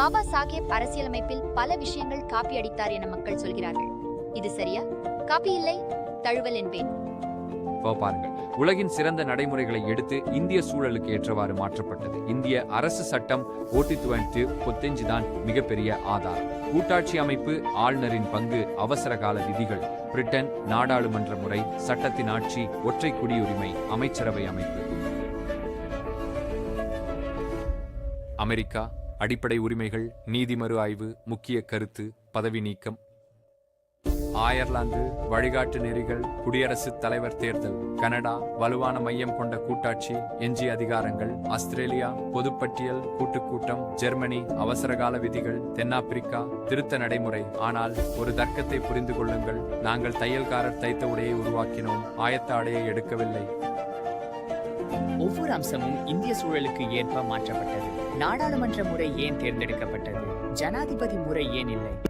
பாபா சாஹேப் அரசியலமைப்பில் பல விஷயங்கள் காப்பி அடித்தார் என மக்கள் சொல்கிறார்கள். இது சரியா? காப்பி இல்லை தழுவல் என்பேன். பாருங்கள். உலகின் சிறந்த நடைமுறைகளை எடுத்து இந்திய சூழலுக்கு ஏற்றவாறு மாற்றப்பட்டது. இந்திய அரசு சட்டம் ஓட்டி துவண்டு பொத்தெஞ்சுதான் மிகப்பெரிய ஆதாரம். கூட்டாட்சி அமைப்பு ஆளுநரின் பங்கு அவசர கால விதிகள். பிரிட்டன் நாடாளுமன்ற முறை சட்டத்தின் ஆட்சி ஒற்றை குடியுரிமை அமைச்சரவை அமைப்பு. அமெரிக்கா அடிப்படை உரிமைகள் நீதிமறு ஆய்வு முக்கிய கருத்து பதவி நீக்கம். அயர்லாந்து வழிகாட்டு நெறிகள் குடியரசுத் தலைவர் தேர்தல் கனடா வலுவான மையம் கொண்ட கூட்டாட்சி எஞ்சிய அதிகாரங்கள் ஆஸ்திரேலியா பொதுப்பட்டியல் கூட்டுக்கூட்டம் ஜெர்மனி அவசரகால விதிகள் தென்னாப்பிரிக்கா திருத்த நடைமுறை. ஆனால் ஒரு தர்க்கத்தை புரிந்து கொள்ளுங்கள் நாங்கள் தையல்காரர் தைத்த உடையை உருவாக்கினோம் ஆயத்த ஆடையை எடுக்கவில்லை. ஒவ்வொரு அம்சமும் இந்திய சூழலுக்கு ஏற்ப மாற்றப்பட்டது. நாடாளுமன்ற முறை ஏன் தேர்ந்தெடுக்கப்பட்டது? ஜனாதிபதி முறை ஏன் இல்லை?